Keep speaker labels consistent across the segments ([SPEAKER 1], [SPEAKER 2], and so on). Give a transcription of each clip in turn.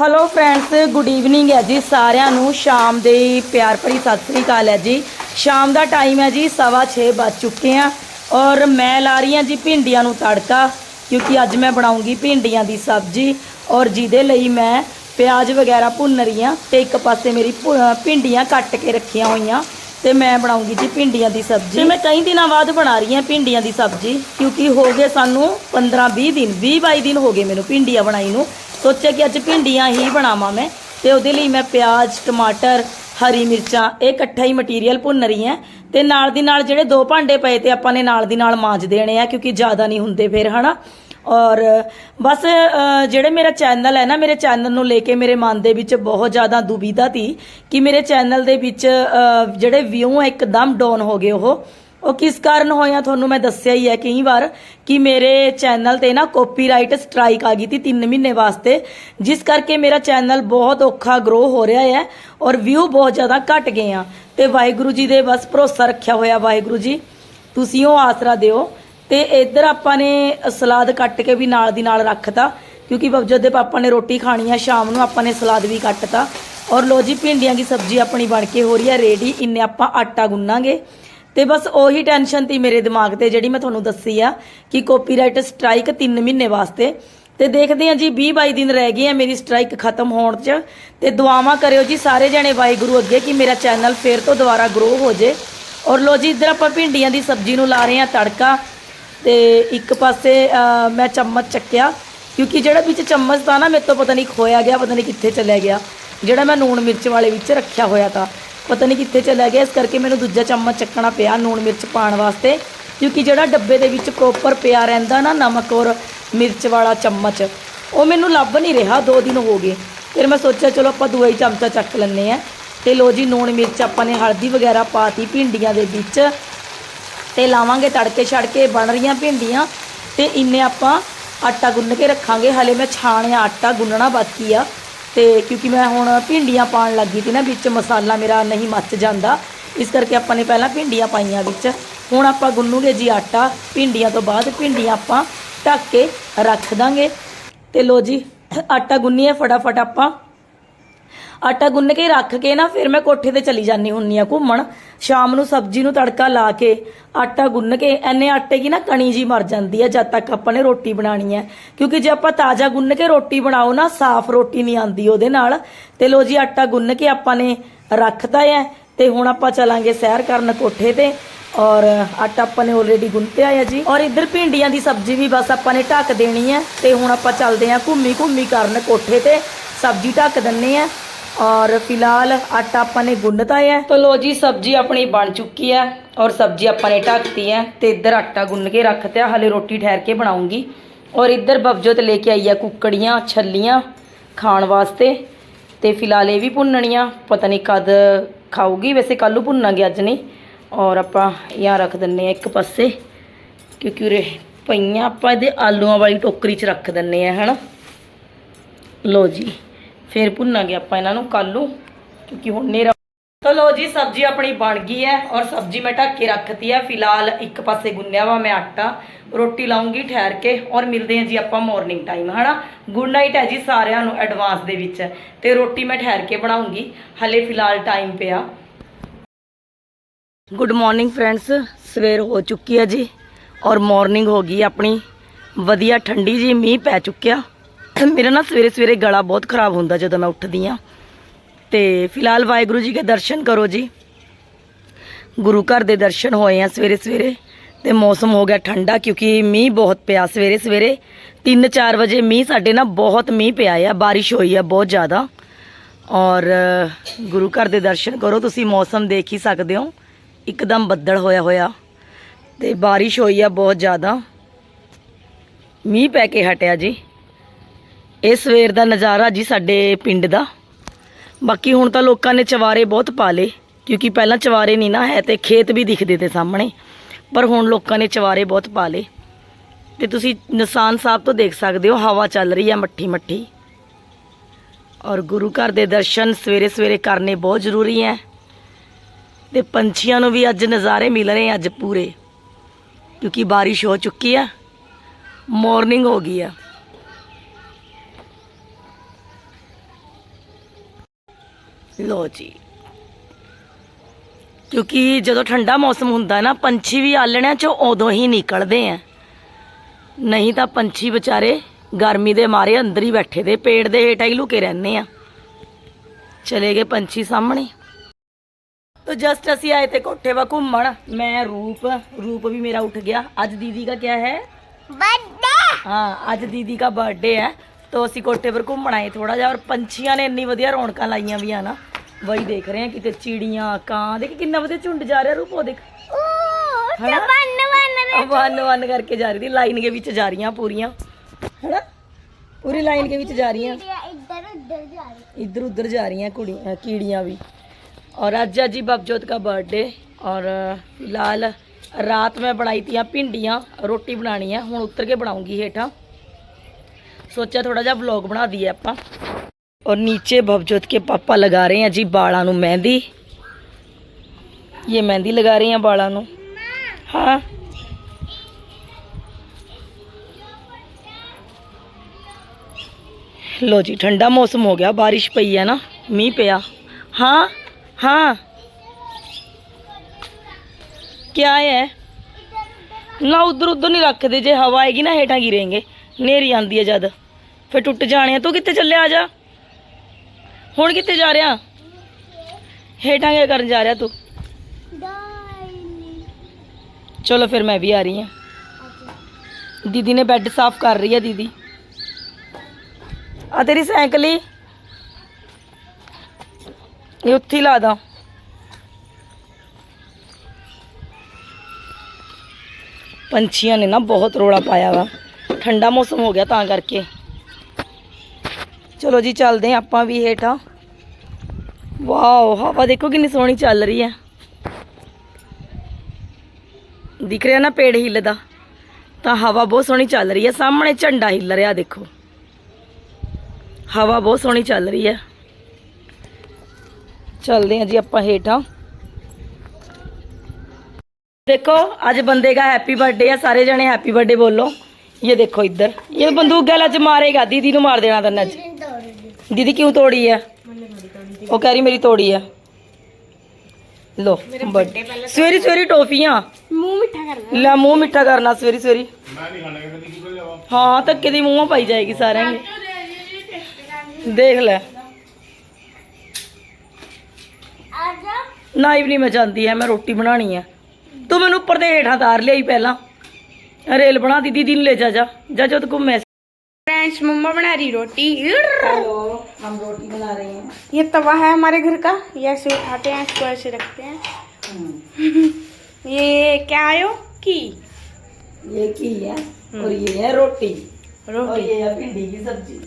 [SPEAKER 1] Hello friends good evening ਹੈ ਜੀ ਸਾਰਿਆਂ ਨੂੰ। ਸ਼ਾਮ ਦੇ ਪਿਆਰ ਭਰੀ ਸਤਿ ਸ੍ਰੀ ਅਕਾਲ ਹੈ ਜੀ। ਸ਼ਾਮ ਦਾ ਟਾਈਮ ਹੈ ਜੀ, ਸਵਾ ਛੇ ਵੱਜ ਚੁੱਕੇ ਆ ਔਰ ਮੈਂ ਲਾ ਰਹੀ ਹਾਂ ਜੀ ਭਿੰਡੀਆਂ ਨੂੰ ਤੜਕਾ, ਕਿਉਂਕਿ ਅੱਜ ਮੈਂ ਬਣਾਉਂਗੀ ਭਿੰਡੀਆਂ ਦੀ ਸਬਜ਼ੀ ਔਰ ਜਿਹਦੇ ਲਈ ਮੈਂ ਪਿਆਜ਼ ਵਗੈਰਾ ਭੁੰਨ ਰਹੀ ਹਾਂ ਤੇ ਇੱਕ ਪਾਸੇ ਮੇਰੀ ਭੁ- ਭਿੰਡੀਆਂ ਕੱਟ ਕੇ ਰੱਖੀਆਂ ਹੋਈਆਂ ਤੇ ਮੈਂ ਬਣਾਉਂਗੀ ਜੀ ਭਿੰਡੀਆਂ ਦੀ ਸਬਜ਼ੀ। ਤੇ ਮੈਂ ਕਈ ਦਿਨਾਂ ਬਾਅਦ ਬਣਾ ਰਹੀ ਹਾਂ ਭਿੰਡੀਆਂ ਦੀ ਸਬਜ਼ੀ, ਕਿਉਂਕਿ ਹੋ ਗਏ ਸਾਨੂੰ 15 20 ਦਿਨ 20 22 ਦਿਨ ਹੋ ਗਏ ਮੈਨੂੰ ਭਿੰਡੀਆਂ ਬਣਾਈ ਨੂੰ। ਸੋਚਿਆ ਕਿ ਅੱਜ ਭਿੰਡੀਆਂ ਹੀ ਬਣਾਵਾਂ ਮੈਂ। ਤੇ ਉਹਦੇ ਲਈ ਮੈਂ ਪਿਆਜ਼, ਟਮਾਟਰ, ਹਰੀ ਮਿਰਚਾਂ, ਇਹ ਇਕੱਠਾ ਹੀ ਮਟੀਰੀਅਲ ਭੁੰਨ ਰਹੀ ਹਾਂ। ਤੇ ਨਾਲ ਦੀ ਨਾਲ ਜਿਹੜੇ ਦੋ ਭਾਂਡੇ ਪਏ ਤੇ ਆਪਾਂ ਨੇ ਨਾਲ ਦੀ ਨਾਲ ਮਾਂਜ ਦੇਣੇ ਆ, ਕਿਉਂਕਿ ਜ਼ਿਆਦਾ ਨਹੀਂ ਹੁੰਦੇ ਫਿਰ, ਹਨਾ? ਔਰ, ਬਸ ਜਿਹੜੇ ਮੇਰਾ ਚੈਨਲ ਹੈ ਨਾ, ਮੇਰੇ ਚੈਨਲ ਨੂੰ ਲੈ ਕੇ ਮੇਰੇ ਮਨ ਦੇ ਵਿੱਚ ਬਹੁਤ ਜ਼ਿਆਦਾ ਦੁਬਿਧਾ ਸੀ ਕਿ ਮੇਰੇ ਚੈਨਲ ਦੇ ਵਿੱਚ ਜਿਹੜੇ ਵਿਊ ਹੈ ਇੱਕਦਮ ਡਾਊਨ ਹੋ ਗਏ ਉਹ। ਉਹ ਕਿਸ ਕਾਰਨ ਹੋਇਆ? ਤੁਹਾਨੂੰ ਮੈਂ ਦੱਸਿਆ ਹੀ ਹੈ ਕਈ ਵਾਰ ਕਿ ਮੇਰੇ ਚੈਨਲ ਤੇ ਨਾ ਕਾਪੀਰਾਈਟ ਸਟ੍ਰਾਈਕ ਆ ਗਈ ਸੀ 3 ਮਹੀਨੇ ਵਾਸਤੇ, ਜਿਸ ਕਰਕੇ ਮੇਰਾ ਚੈਨਲ ਬਹੁਤ ਔਖਾ ਗਰੋ ਹੋ ਰਿਹਾ ਹੈ ਔਰ ਵਿਊ ਬਹੁਤ ਜ਼ਿਆਦਾ ਘਟ ਗਏ ਆ। ਤੇ ਵਾਹਿਗੁਰੂ ਜੀ ਦੇ ਬਸ ਭਰੋਸਾ ਰੱਖਿਆ ਹੋਇਆ ਵਾਹਿਗੁਰੂ ਜੀ। ਤੁਸੀਂ ਉਹ ਆਸਰਾ ਦਿਓ ਤੇ ਇੱਧਰ ਆਪਾਂ ਨੇ ਸਲਾਦ ਕੱਟ ਕੇ ਵੀ ਨਾਲ ਦੀ ਨਾਲ ਰੱਖਤਾ, ਕਿਉਂਕਿ ਬਬਜਦ ਦੇ ਪਾਪਾ ਨੇ ਰੋਟੀ ਖਾਣੀ ਆ, ਸ਼ਾਮ ਨੂੰ ਆਪਾਂ ਨੇ ਸਲਾਦ ਵੀ ਕੱਟਤਾ। ਔਰ ਲੋ ਜੀ, ਭਿੰਡੀਆਂ ਦੀ ਸਬਜ਼ੀ ਆਪਣੀ ਬਣ ਕੇ ਹੋ ਰਹੀ ਹੈ ਰੇਡੀ ਇੰਨੇ ਆਪਾਂ ਆਟਾ ਗੁੰਨਾਂਗੇ। ਤੇ ਬਸ ਉਹੀ ਟੈਨਸ਼ਨ ਤੀ ਮੇਰੇ ਦਿਮਾਗ ਤੇ, ਜਿਹੜੀ ਮੈਂ ਤੁਹਾਨੂੰ ਦੱਸੀ ਆ ਕਿ ਕਾਪੀਰਾਈਟ ਸਟ੍ਰਾਈਕ 3 ਮਹੀਨੇ ਵਾਸਤੇ। ਤੇ ਦੇਖਦੇ ਹਾਂ ਜੀ 20 22 ਦਿਨ ਰਹਿ ਗਏ ਆ, ਮੇਰੀ ਸਟ੍ਰਾਈਕ ਖਤਮ ਹੋਣ 'ਚ। ਤੇ ਦੁਆਵਾਂ ਕਰਿਓ ਜੀ ਸਾਰੇ ਜਣੇ ਵਾਹਿਗੁਰੂ ਅੱਗੇ ਕਿ ਮੇਰਾ ਚੈਨਲ ਫੇਰ ਤੋਂ ਦੁਬਾਰਾ ਗਰੋ ਹੋ ਜੇ। ਔਰ ਲੋ ਜੀ, ਇੱਧਰ ਆਪਾਂ ਭਿੰਡੀਆਂ ਦੀ ਸਬਜ਼ੀ ਨੂੰ ਲਾ ਰਹੇ ਹਾਂ ਤੜਕਾ। ਤੇ ਇੱਕ ਪਾਸੇ ਮੈਂ ਚਮਚ ਚੱਕਿਆ। ਕਿਉਂਕਿ ਜਿਹੜਾ ਵਿੱਚ ਚਮਚ ਤਾਂ ਨਾ, ਮੇਰੇ ਤੋਂ ਪਤਾ ਨਹੀਂ ਖੋਇਆ ਗਿਆ, ਪਤਾ ਨਹੀਂ ਕਿੱਥੇ ਚਲਿਆ ਗਿਆ। ਜਿਹੜਾ ਮੈਂ ਨੂਣ ਮਿਰਚ ਵਾਲੇ ਵਿੱਚ ਰੱਖਿਆ ਹੋਇਆ ਤਾਂ। ਪਤਾ ਨਹੀਂ ਕਿੱਥੇ ਚਲਾ ਗਿਆ। ਇਸ ਕਰਕੇ ਮੈਨੂੰ ਦੂਜਾ ਚਮਚ ਚੱਕਣਾ ਪਿਆ ਨੂਣ ਮਿਰਚ ਪਾਉਣ ਵਾਸਤੇ। ਕਿਉਂਕਿ ਜਿਹੜਾ ਡੱਬੇ ਦੇ ਵਿੱਚ ਪ੍ਰੋਪਰ ਪਿਆ ਰਹਿੰਦਾ ਨਾ ਨਮਕ ਔਰ ਮਿਰਚ ਵਾਲਾ ਚਮਚ, ਉਹ ਮੈਨੂੰ ਲੱਭ ਨਹੀਂ ਰਿਹਾ। ਦੋ ਦਿਨ ਹੋ ਗਏ। ਫਿਰ ਮੈਂ ਸੋਚਿਆ, ਚਲੋ ਆਪਾਂ ਦੂਆ ਹੀ ਚਮਚਾ ਚੱਕ ਲੈਂਦੇ ਆ ਤੇ ਲੋ ਜੀ, ਨੂਣ ਮਿਰਚ ਆਪਾਂ ਨੇ ਹਲਦੀ ਵਗੈਰਾ ਪਾਤੀ ਭਿੰਡੀਆਂ ਦੇ ਵਿੱਚ। ਤੇ ਲਾਵਾਂਗੇ ਤੜਕੇ ਛੜ ਕੇ ਬਣ ਰਹੀਆਂ ਭਿੰਡੀਆਂ। ਤੇ ਇੰਨੇ ਆਪਾਂ ਆਟਾ ਗੁੰਨ ਕੇ ਰੱਖਾਂਗੇ। ਹਲੇ ਮੈਂ ਛਾਣਿਆ ਆਟਾ, ਗੁੰਨਣਾ ਬਾਕੀ ਆ। ਤੇ ਕਿਉਂਕਿ ਮੈਂ ਹੁਣ ਭਿੰਡੀਆਂ ਪਾਉਣ ਲੱਗੀ ਸੀ ਨਾ ਵਿੱਚ, ਮਸਾਲਾ ਮੇਰਾ ਨਹੀਂ ਮੱਚ ਜਾਂਦਾ। ਇਸ ਕਰਕੇ ਆਪਾਂ ਨੇ ਪਹਿਲਾਂ ਭਿੰਡੀਆਂ ਪਾਈਆਂ ਵਿੱਚ। ਹੁਣ ਆਪਾਂ ਗੁੰਨੂਗੇ ਜੀ ਆਟਾ, ਭਿੰਡੀਆਂ ਤੋਂ ਬਾਅਦ ਭਿੰਡੀਆਂ ਆਪਾਂ ਢੱਕ ਕੇ ਰੱਖ ਦਾਂਗੇ। ਤੇ ਲੋ ਜੀ, ਆਟਾ ਗੁੰਨੀਏ, ਫਟਾਫਟ ਆਪਾਂ ਆਟਾ ਗੁੰਨ ਕੇ ਰੱਖ ਕੇ ਨਾ, ਫਿਰ ਮੈਂ ਕੋਠੇ ਤੇ ਚਲੀ ਜਾਂਦੀ ਹੁੰਨੀ ਆ ਘੁੰਮਣ। ਸ਼ਾਮ ਨੂੰ ਸਬਜ਼ੀ ਨੂੰ ਤੜਕਾ ਲਾ ਕੇ ਆਟਾ ਗੁੰਨ ਕੇ, ਐਨੇ ਆਟੇ ਕੀ ਨਾ ਕਣੀ ਜੀ ਮਰ ਜਾਂਦੀ ਹੈ ਜਦ ਤੱਕ ਆਪਾਂ ਨੇ ਰੋਟੀ ਬਣਾਣੀ ਹੈ। ਕਿਉਂਕਿ ਜੇ ਆਪਾਂ ਤਾਜ਼ਾ ਗੁੰਨ ਕੇ ਰੋਟੀ ਬਣਾਓ ਨਾ, ਸਾਫ਼ ਰੋਟੀ ਨਹੀਂ ਆਂਦੀ ਉਹਦੇ ਨਾਲ। ਤੇ ਲੋ ਜੀ, ਆਟਾ ਗੁੰਨ ਕੇ ਆਪਾਂ ਨੇ ਰੱਖਤਾ ਹੈ ਤੇ ਹੁਣ ਆਪਾਂ ਚਲਾਂਗੇ ਸੈਰ ਕਰਨ ਕੋਠੇ ਤੇ ਔਰ ਆਟਾ ਆਪਾਂ ਨੇ ਆਲਰੇਡੀ ਗੁੰਨਤਿਆ ਹੈ ਜੀ। ਔਰ ਇੱਧਰ ਭਿੰਡੀਆਂ ਦੀ ਸਬਜ਼ੀ ਵੀ ਬਸ ਆਪਾਂ ਨੇ ਢੱਕ ਦੇਣੀ ਹੈ ਤੇ ਹੁਣ ਆਪਾਂ ਚੱਲਦੇ ਆਂ ਘੁੰਮੀ ਘੁੰਮੀ ਕਰਨ ਕੋਠੇ ਤੇ। ਸਬਜ਼ੀ ਢੱਕ ਦਿੰਨੇ ਆ। ਔਰ ਫਿਲਹਾਲ ਆਟਾ ਆਪਾਂ ਨੇ ਗੁੰਨਤਾ ਹੈ ਤਾਂ ਲੋ ਜੀ, ਸਬਜ਼ੀ ਆਪਣੀ ਬਣ ਚੁੱਕੀ ਹੈ ਔਰ ਸਬਜ਼ੀ ਆਪਾਂ ਨੇ ਢੱਕਤੀ ਹੈ ਤੇ ਇੱਧਰ ਆਟਾ ਗੁੰਨ ਕੇ ਰੱਖਤਿਆ ਹਲੇ ਰੋਟੀ ਠਹਿਰ ਕੇ ਬਣਾਉਂਗੀ। ਔਰ ਇੱਧਰ ਬਬਜੋਤ ਲੈ ਕੇ ਆਈ ਆ ਕੁੱਕੜੀਆਂ, ਛੱਲੀਆਂ ਖਾਣ ਵਾਸਤੇ ਤੇ ਫਿਲਹਾਲ ਇਹ ਵੀ ਭੁੰਨਣੀਆਂ। ਪਤਾ ਨਹੀਂ ਕਦ ਖਾਊਗੀ, ਵੈਸੇ ਕੱਲ੍ਹ ਨੂੰ ਭੁੰਨਾਂਗੇ, ਅੱਜ ਨਹੀਂ। ਔਰ ਆਪਾਂ ਯਾਂ ਰੱਖ ਦਿੰਨੇ ਆ ਇੱਕ ਪਾਸੇ, ਕਿਉਂਕਿ ਉਰੇ ਪਈਆਂ ਆਪਾਂ ਇਹਦੇ ਆਲੂਆਂ ਵਾਲੀ ਟੋਕਰੀ 'ਚ ਰੱਖ ਦਿੰਨੇ ਆ, ਹਨਾ? ਲੋ ਜੀ। ਫਿਰ ਭੁੰਨਾਂਗੇ ਆਪਾਂ ਇਹਨਾਂ ਨੂੰ ਕੱਲ੍ਹ ਨੂੰ, ਕਿਉਂਕਿ ਹੁਣ ਨੇਰਾ ਤਾਂ ਲੋ ਜੀ, ਸਬਜ਼ੀ ਆਪਣੀ ਬਣ ਗਈ ਹੈ ਔਰ ਸਬਜ਼ੀ ਮੈਂ ਢੱਕ ਕੇ ਰੱਖਤੀ ਹੈ। ਫਿਲਹਾਲ ਇੱਕ ਪਾਸੇ ਗੁੰਨਿਆ ਵਾ ਮੈਂ ਆਟਾ, ਰੋਟੀ ਲਾਉਂਗੀ ਠਹਿਰ ਕੇ ਔਰ ਮਿਲਦੇ ਹਾਂ ਜੀ ਆਪਾਂ ਮਾਰਨਿੰਗ ਟਾਈਮ ਹਨਾ? ਗੁੱਡ ਨਾਈਟ ਹੈ ਜੀ ਸਾਰਿਆਂ ਨੂੰ ਐਡਵਾਂਸ ਦੇ ਵਿੱਚ ਤੇ ਰੋਟੀ ਮੈਂ ਠਹਿਰ ਕੇ ਬਣਾਉਂਗੀ, ਹਲੇ ਫਿਲਹਾਲ ਟਾਈਮ ਪਿਆ। ਗੁੱਡ ਮਾਰਨਿੰਗ ਫਰੈਂਡਸ ਸਵੇਰ ਹੋ ਚੁੱਕੀ ਹੈ ਜੀ ਔਰ ਮਾਰਨਿੰਗ ਹੋ ਗਈ ਆਪਣੀ। ਵਧੀਆ ਠੰਡੀ ਜੀ ਮੀਂਹ ਪੈ ਚੁੱਕਿਆ। ਮੇਰਾ ਨਾ ਸਵੇਰੇ ਸਵੇਰੇ ਗਲਾ ਬਹੁਤ ਖਰਾਬ ਹੁੰਦਾ ਜਦੋਂ ਮੈਂ ਉੱਠਦੀ ਆ। ਤੇ ਫਿਲਹਾਲ ਵਾਹਿਗੁਰੂ ਜੀ ਦੇ ਦਰਸ਼ਨ ਕਰੋ ਜੀ। ਗੁਰੂ ਘਰ ਦੇ ਦਰਸ਼ਨ ਹੋਏ ਆ ਸਵੇਰੇ ਸਵੇਰੇ ਤੇ ਮੌਸਮ ਹੋ ਗਿਆ ਠੰਡਾ ਕਿਉਂਕਿ ਮੀਂਹ ਬਹੁਤ ਪਿਆ ਸਵੇਰੇ ਸਵੇਰੇ। 3-4 ਵਜੇ ਮੀਂਹ ਸਾਡੇ ਨਾ ਬਹੁਤ ਮੀਂਹ ਪਿਆ ਆ, ਬਾਰਿਸ਼ ਹੋਈ ਆ ਬਹੁਤ ਜ਼ਿਆਦਾ। ਔਰ ਗੁਰੂ ਘਰ ਦੇ ਦਰਸ਼ਨ ਕਰੋ, ਤੁਸੀਂ ਮੌਸਮ ਦੇਖ ਹੀ ਸਕਦੇ ਹੋ। ਇੱਕਦਮ ਬੱਦਲ ਹੋਇਆ ਹੋਇਆ ਤੇ ਬਾਰਿਸ਼ ਹੋਈ ਆ ਬਹੁਤ ਜ਼ਿਆਦਾ। ਮੀਂਹ ਪੈ ਕੇ ਹਟਿਆ ਜੀ। ਇਹ ਸਵੇਰ ਦਾ ਨਜ਼ਾਰਾ ਜੀ ਸਾਡੇ ਪਿੰਡ ਦਾ। ਬਾਕੀ ਹੁਣ ਤਾਂ ਲੋਕਾਂ ਨੇ ਚਵਾਰੇ ਬਹੁਤ ਪਾ ਲਏ, ਕਿਉਂਕਿ ਪਹਿਲਾਂ ਚਵਾਰੇ ਨਹੀਂ ਨਾ ਹੈ ਤੇ ਖੇਤ ਵੀ ਦਿਖਦੇ ਤੇ ਸਾਹਮਣੇ, ਪਰ ਹੁਣ ਲੋਕਾਂ ਨੇ ਚਵਾਰੇ ਬਹੁਤ ਪਾ ਲਏ। ਤੇ ਤੁਸੀਂ ਨਿਸ਼ਾਨ ਸਾਹਿਬ ਤੋਂ ਦੇਖ ਸਕਦੇ ਹੋ, ਹਵਾ ਚੱਲ ਰਹੀ ਹੈ ਮੱਠੀ ਮੱਠੀ। ਔਰ ਗੁਰੂ ਘਰ ਦੇ ਦਰਸ਼ਨ ਸਵੇਰੇ ਸਵੇਰੇ ਕਰਨੇ ਬਹੁਤ ਜ਼ਰੂਰੀ ਹੈ। ਤੇ ਪੰਛੀਆਂ ਨੂੰ ਵੀ ਅੱਜ ਨਜ਼ਾਰੇ ਮਿਲ ਰਹੇ ਅੱਜ ਪੂਰੇ, ਕਿਉਂਕਿ ਬਾਰਿਸ਼ ਹੋ ਚੁੱਕੀ ਆ ਮਾਰਨਿੰਗ ਹੋ ਗਈ ਆ। ਲੋ ਜੀ। ਕਿਉਂਕਿ ਜਦੋਂ ਠੰਡਾ ਮੌਸਮ ਹੁੰਦਾ ਨਾ ਪੰਛੀ ਵੀ ਆਲਣਿਆਂ ਚੋਂ ਉਦੋਂ ਹੀ ਨਿਕਲਦੇ ਆ। ਨਹੀਂ ਤਾਂ ਪੰਛੀ ਵਿਚਾਰੇ ਗਰਮੀ ਦੇ ਮਾਰੇ ਅੰਦਰ ਹੀ ਬੈਠੇ ਦੇ ਪੇੜ ਦੇ ਹੇਠਾਂ ਹੀ ਲੁਕੇ ਰਹਿੰਦੇ ਆ। ਚਲੇ ਗਏ ਪੰਛੀ ਸਾਹਮਣੇ। ਤੋ ਜਸਟ ਅਸੀਂ ਆਏ ਤੇ ਕੋਠੇ ਵਾ ਘੁੰਮਣ। ਮੈਂ ਰੂਪ ਰੂਪ ਵੀ ਮੇਰਾ ਉੱਠ ਗਿਆ। ਅੱਜ ਦੀਦੀ ਦਾ ਕੀ ਹੈ?
[SPEAKER 2] ਬਰਥਡੇ
[SPEAKER 1] ਹਾਂ ਅੱਜ ਦੀਦੀ ਦਾ ਬਰਥਡੇ ਹੈ। ਤੋ ਅਸੀਂ ਕੋਠੇ ਪਰ ਘੁੰਮਣ ਆਏ ਥੋੜਾ ਜਿਹਾ ਔਰ ਪੰਛੀਆਂ ਨੇ ਇੰਨੀ ਵਧੀਆ ਰੌਣਕਾਂ ਲਾਈਆਂ ਵੀ ਆ ਨਾ। ਵਹੀ ਦੇਖ ਰਹੇ ਆ ਕਿਤੇ ਚਿੜੀਆਂ ਕਾਂ ਦੇਖ ਕਿੰਨਾ ਵਧੀਆ ਝੁੰਡ ਜਾ ਰਿਹਾ ਰੂਪ ਉਹ ਦੇਖ
[SPEAKER 2] ओ
[SPEAKER 1] हाँ?
[SPEAKER 2] बन बन
[SPEAKER 1] ਵਨ ਵਨ ਕਰਕੇ ਜਾ ਰਹੀ ਦੀ ਲਾਈਨ ਦੇ ਵਿੱਚ ਜਾ ਰਹੀਆਂ ਪੂਰੀਆਂ ਹੈਨਾ ਪੂਰੀ ਲਾਈਨ ਦੇ ਵਿੱਚ ਜਾ ਰਹੀਆਂ
[SPEAKER 2] इधर उधर जा रही
[SPEAKER 1] इधर उधर जा रही हैं कुड़ी अ, कीड़ियाँ भी और आज अजी बबजोत का बर्थडे और अ, फिलहाल रात में बनाई थी भिंडियाँ रोटी बनानी है हूँ उतर के बनाऊंगी हेठा सोचा थोड़ा जा व्लॉग बना दिए ਆਪਾਂ और नीचे भवजोत के पापा लगा रहे हैं जी बालों ਨੂੰ मेहंदी ये मेहंदी लगा रहे हैं बालों ਨੂੰ हाँ लो जी ठंडा मौसम हो गया बारिश पई है ना मीह पिया हाँ हाँ क्या है ना उधर उधर नहीं रखते जे हवा आएगी ना हेठा गिरेंगे नेरी आंदी है जद फिर टुट जाने हैं। तू कितने चले आ जा ਹੁਣ ਕਿੱਥੇ ਜਾ ਰਿਹਾ? ਹੇਠਾਂ ਕੀ ਕਰਨ ਜਾ ਰਿਹਾ ਤੂੰ? ਚਲੋ ਫਿਰ ਮੈਂ ਵੀ ਆ ਰਹੀ ਹਾਂ। ਦੀਦੀ ਨੇ ਬੈੱਡ ਸਾਫ਼ ਕਰ ਰਹੀ ਹੈ ਦੀਦੀ। ਆ ਤੇਰੀ ਸਾਈਕਲ ਹੀ। ਇਹ ਉੱਥੇ ਹੀ ਲਾ ਦਾਂ। ਪੰਛੀਆਂ ਨੇ ਨਾ ਬਹੁਤ ਰੋਲਾ ਪਾਇਆ ਵਾ। ਠੰਡਾ ਮੌਸਮ ਹੋ ਗਿਆ ਤਾਂ ਕਰਕੇ। ਚਲੋ ਜੀ ਚੱਲਦੇ ਹਾਂ ਆਪਾਂ ਵੀ ਹੇਠਾਂ ਵਾਓ ਹਵਾ ਦੇਖੋ ਕਿੰਨੀ ਸੋਹਣੀ ਚੱਲ ਰਹੀ ਹੈ ਦਿਖ ਰਿਹਾ ਨਾ ਪੇੜ ਹਿੱਲਦਾ ਤਾਂ ਹਵਾ ਬਹੁਤ ਸੋਹਣੀ ਚੱਲ ਰਹੀ ਹੈ ਸਾਹਮਣੇ ਝੰਡਾ ਹਿੱਲ ਰਿਹਾ ਦੇਖੋ ਹਵਾ ਬਹੁਤ ਸੋਹਣੀ ਚੱਲ ਰਹੀ ਹੈ ਚੱਲਦੇ ਹਾਂ ਜੀ ਆਪਾਂ ਹੇਠਾਂ देखो आज बंदे का हैप्पी बर्थडे है सारे जने हैप्पी बर्थडे बोलो ये देखो इधर ये बंदूक गल अज मारेगा दीदी नु मार देना तन्ने अज ਦੀਦੀ ਕਿਉਂ ਤੋੜੀ ਆ? ਉਹ ਕਹਿ ਰਹੀ ਮੇਰੀ ਤੋੜੀ ਆ। ਲੋ ਬਰਥਡੇ ਸਵੇਰੀ ਸਵੇਰੀ ਟੋਫੀਆਂ।
[SPEAKER 2] ਮੂੰਹ ਮਿੱਠਾ ਕਰਨਾ।
[SPEAKER 1] ਲੈ ਮੂੰਹ ਮਿੱਠਾ ਕਰਨਾ ਸਵੇਰੀ ਸਵੇਰੀ। ਹਾਂ ਧੱਕੇ ਦੀ ਮੂੰਹਾਂ ਪਾਈ ਜਾਏਗੀ ਸਾਰਿਆਂ ਦੀ। ਦੇਖ ਲੈ। ਨਾਈਵ ਨਹੀਂ ਮੈਂ ਜਾਂਦੀ ਐ ਮੈਂ ਰੋਟੀ ਬਣਾਣੀ ਐ ਤੂੰ ਮੈਨੂੰ ਉੱਪਰ ਦੇ ਹੇਠਾਂ ਤਾਰ ਲਈ ਪਹਿਲਾਂ। ਰੇਲ ਬਣਾ ਦੀ ਦੀਦੀ ਨੂੰ ਲੈ ਜਾ ਜਾ। ਜਾ ਜਦ ਘੁੰਮੇ।
[SPEAKER 2] फ्रेंड्स मम्मा बना रही रोटी।
[SPEAKER 1] हेलो हम रोटी बना रहे हैं।
[SPEAKER 2] ये तवा है हमारे घर का। ये ऐसे उठाते हैं इसको ऐसे रखते हैं। हम्म। ये क्या आयो की।
[SPEAKER 1] ये की है हम्म। और ये है रोटी।
[SPEAKER 2] रोटी।
[SPEAKER 1] और ये है भिंडी की सब्ज़ी।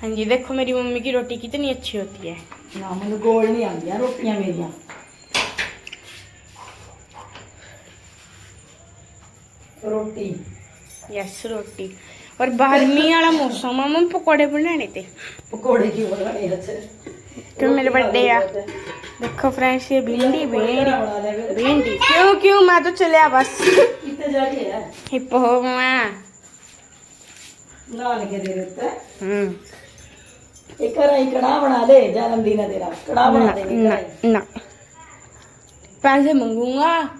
[SPEAKER 2] हाँ जी देखो मेरी मम्मी की रोटी कितनी अच्छी होती है।
[SPEAKER 1] ना मुझे गोल नहीं आती रोटियाँ मेरी रोटी।
[SPEAKER 2] यस रोटी। ਪਰ ਗਰਮੀ ਵਾਲਾ ਮੌਸਮ ਆ ਮੈਂ ਪਕੌੜੇ ਬਣਾਣੇ ਤੇ।
[SPEAKER 1] ਪਕੌੜੇ ਕੀ ਬਣਾਣੇ ਅੱਜ
[SPEAKER 2] ਤੇ ਮੇਰੇ ਵੱਡੇ ਆ। ਦੇਖੋ ਫਰੈਂਡਸ
[SPEAKER 1] ਇਹ ਭਿੰਡੀ ਭਿੰਡੀ।
[SPEAKER 2] ਭਿੰਡੀ। ਕਿਉਂ ਕਿਉਂ? ਮੈਂ ਤਾਂ ਚਲਿਆ ਬਸ।
[SPEAKER 1] ਕਿੱਥੇ ਜਾ ਰਹੀ ਹੈ
[SPEAKER 2] ਹਿੱਪ ਹੋ ਮੈਂ
[SPEAKER 1] ਨਾਲ ਕੇ ਦੇ
[SPEAKER 2] ਰੁੱਤ।
[SPEAKER 1] ਇੱਕ ਰਾਈ ਕੜਾ ਬਣਾ ਲੈ ਜਨਮ ਦਿਨ ਤੇਰਾ। ਕੜਾ ਬਣਾ ਦੇ ਨਾ।
[SPEAKER 2] ਪੈਸੇ ਮੰਗੂਗਾ।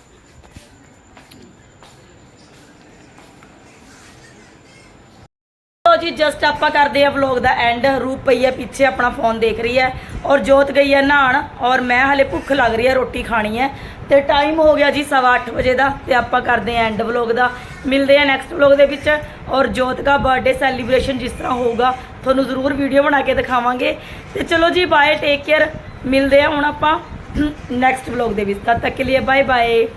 [SPEAKER 2] मैंने
[SPEAKER 1] ਜਸਟ ਆਪਾਂ ਕਰਦੇ ਆ ਵਲੌਗ ਦਾ ਐਂਡ ਰੂਪ ਪਈ ਹੈ ਪਿੱਛੇ ਆਪਣਾ ਫੋਨ ਦੇਖ ਰਹੀ ਹੈ ਔਰ ਜੋਤ ਗਈ ਹੈ ਨਹਾਣ ਔਰ ਮੈਂ ਹਲੇ ਭੁੱਖ ਲੱਗ ਰਹੀ ਹੈ ਰੋਟੀ ਖਾਣੀ ਹੈ ਤੇ ਟਾਈਮ ਹੋ ਗਿਆ ਜੀ 8:30 ਵਜੇ ਦਾ, ਤੇ ਆਪਾਂ ਕਰਦੇ ਆ ਐਂਡ ਵਲੌਗ ਦਾ। ਮਿਲਦੇ ਆ ਨੈਕਸਟ ਵਲੌਗ ਦੇ ਵਿੱਚ। ਔਰ ਜੋਤ ਦਾ ਬਰਥਡੇ ਸੈਲੀਬ੍ਰੇਸ਼ਨ ਜਿਸ ਤਰ੍ਹਾਂ ਹੋਊਗਾ, ਤੁਹਾਨੂੰ ਜ਼ਰੂਰ ਵੀਡੀਓ ਬਣਾ ਕੇ ਦਿਖਾਵਾਂਗੇ। ਤੇ ਚਲੋ ਜੀ ਬਾਏ ਟੇਕ ਕੇਅਰ ਮਿਲਦੇ ਆ ਹੁਣ ਆਪਾਂ ਨੈਕਸਟ ਵਲੌਗ ਦੇ ਵਿੱਚ। ਤਦ ਤੱਕ ਕੇ ਲਈ ਬਾਏ ਬਾਏ